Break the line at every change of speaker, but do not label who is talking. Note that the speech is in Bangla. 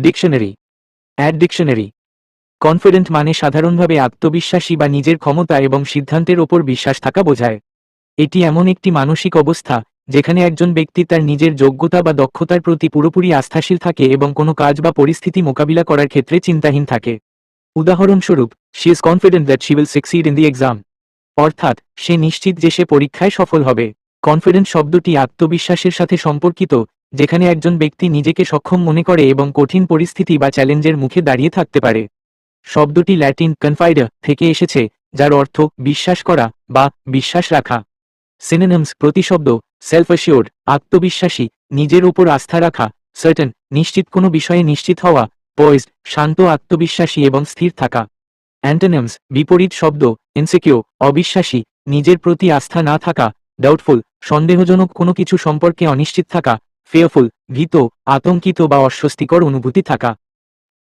ডিকশনারি অ্যাড ডিকশনারি কনফিডেন্ট মানে সাধারণভাবে আত্মবিশ্বাসী বা নিজের ক্ষমতা এবং সিদ্ধান্তের ওপর বিশ্বাস থাকা বোঝায়। এটি এমন একটি মানসিক অবস্থা, যেখানে একজন ব্যক্তি তার নিজের যোগ্যতা বা দক্ষতার প্রতি পুরোপুরি আস্থাশীল থাকে এবং কোনো কাজ বা পরিস্থিতি মোকাবিলা করার ক্ষেত্রে চিন্তাহীন থাকে। উদাহরণস্বরূপ she is confident that she will succeed in the exam অর্থাৎ, সে নিশ্চিত যে সে পরীক্ষায় সফল হবে। কনফিডেন্ট শব্দটি আত্মবিশ্বাসের সাথে সম্পর্কিত যেখানে একজন ব্যক্তি নিজেকে সক্ষম মনে করে এবং কঠিন পরিস্থিতি বা চ্যালেঞ্জের মুখে দাঁড়িয়ে থাকতে পারে। শব্দটি ল্যাটিন কনফাইডার থেকে এসেছে, যার অর্থ বিশ্বাস করা বা বিশ্বাস রাখা সিনোনিমস প্রতিশব্দ সেলফ অ্যাসিওর্ড আত্মবিশ্বাসী, নিজের উপর আস্থা রাখা সার্টেন নিশ্চিত কোনো বিষয়ে নিশ্চিত হওয়া পয়েজড শান্ত, আত্মবিশ্বাসী এবং স্থির থাকা। অ্যান্টোনিমস বিপরীত শব্দ ইনসিকিউ অবিশ্বাসী, নিজের প্রতি আস্থা না থাকা ডাউটফুল সন্দেহজনক কোনো কিছু সম্পর্কে অনিশ্চিত থাকা ফেয়ারফুল ভীত আতঙ্কিত বা অস্বস্তিকর অনুভূতি থাকা।